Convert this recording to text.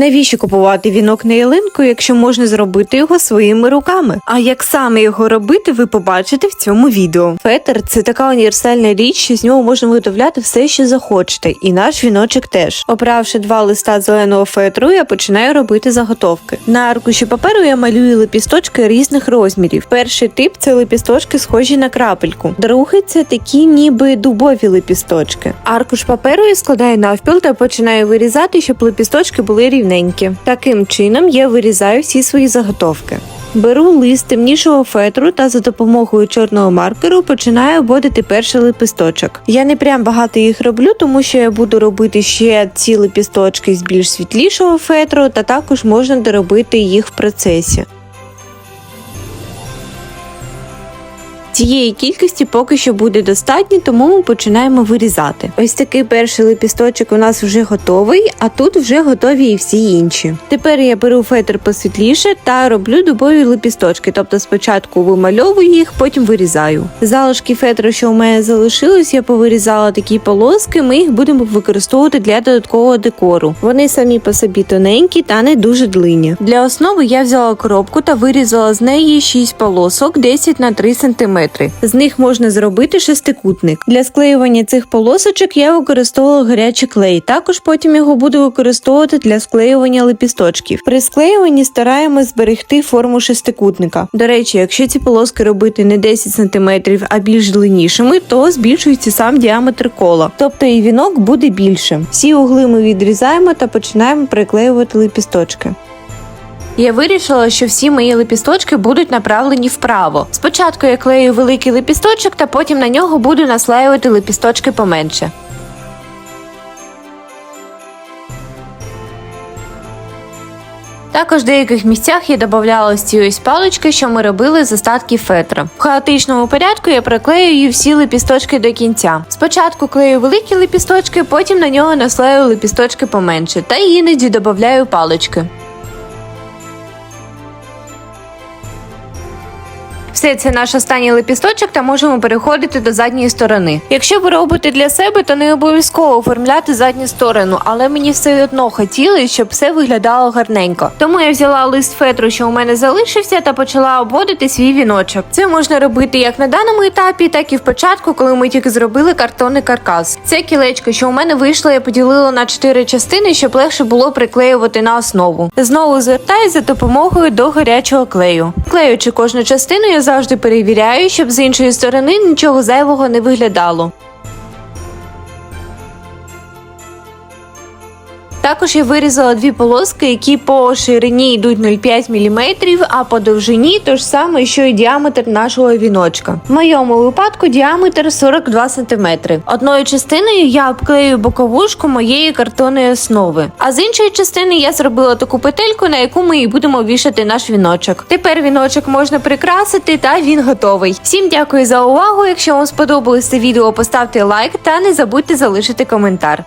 Навіщо купувати вінок на ялинку, якщо можна зробити його своїми руками? А як саме його робити, ви побачите в цьому відео. Фетр це така універсальна річ, що з нього можна виготовляти все, що захочете, і наш віночок теж. Обравши два листа зеленого фетру, я починаю робити заготовки. На аркуші паперу я малюю лепісточки різних розмірів. Перший тип це лепісточки, схожі на крапельку. Другий це такі, ніби дубові лепісточки. Аркуш паперу я складаю навпіл та починаю вирізати, щоб лепісточки були рівненькі. Таким чином я вирізаю всі свої заготовки. Беру лист темнішого фетру та за допомогою чорного маркеру починаю обводити перший лепісточок. Я не прям багато їх роблю, тому що я буду робити ще ці лепісточки з більш світлішого фетру, та також можна доробити їх в процесі. Цієї кількості поки що буде достатньо, тому ми починаємо вирізати. Ось такий перший лепісточок у нас вже готовий, а тут вже готові і всі інші. Тепер я беру фетр посвітліше та роблю дубові лепісточки, тобто спочатку вимальовую їх, потім вирізаю. Залишки фетру, що у мене залишилось, я повирізала такі полоски. Ми їх будемо використовувати для додаткового декору. Вони самі по собі тоненькі та не дуже длинні. Для основи я взяла коробку та вирізала з неї 6 полосок 10 на 3 см. З них можна зробити шестикутник. Для склеювання цих полосочок я використовувала гарячий клей. Також потім його буду використовувати для склеювання лепісточків. При склеюванні стараємось зберегти форму шестикутника. До речі, якщо ці полоски робити не 10 см, а більш длиннішими, то збільшується сам діаметр кола, тобто і вінок буде більшим. Всі угли ми відрізаємо та починаємо приклеювати лепісточки. Я вирішила, що всі мої лепісточки будуть направлені вправо. Спочатку я клею великий лепісточок, та потім на нього буду наслаювати лепісточки поменше. Також в деяких місцях я додавала ось ці палички, що ми робили з остатків фетра. В хаотичному порядку я приклеюю всі лепісточки до кінця. Спочатку клею великі лепісточки, потім на нього наслаю лепісточки поменше, та іноді додаю палички. Все, це наш останній лепісточок, та можемо переходити до задньої сторони. Якщо ви робите для себе, то не обов'язково оформляти задню сторону, але мені все одно хотілося, щоб все виглядало гарненько. Тому я взяла лист фетру, що у мене залишився, та почала обводити свій віночок. Це можна робити як на даному етапі, так і в початку, коли ми тільки зробили картонний каркас. Це кілечко, що у мене вийшло, я поділила на чотири частини, щоб легше було приклеювати на основу. Знову звертаюся за допомогою до гарячого клею. Клеючи кожну частину, я завжди перевіряю, щоб з іншої сторони нічого зайвого не виглядало. Також я вирізала дві полоски, які по ширині йдуть 0,5 мм, а по довжині то ж саме, що і діаметр нашого віночка. В моєму випадку діаметр 42 см. Одною частиною я обклею боковушку моєї картонної основи, а з іншої частини я зробила таку петельку, на яку ми і будемо вішати наш віночок. Тепер віночок можна прикрасити, та він готовий. Всім дякую за увагу. Якщо вам сподобалось це відео, поставте лайк та не забудьте залишити коментар.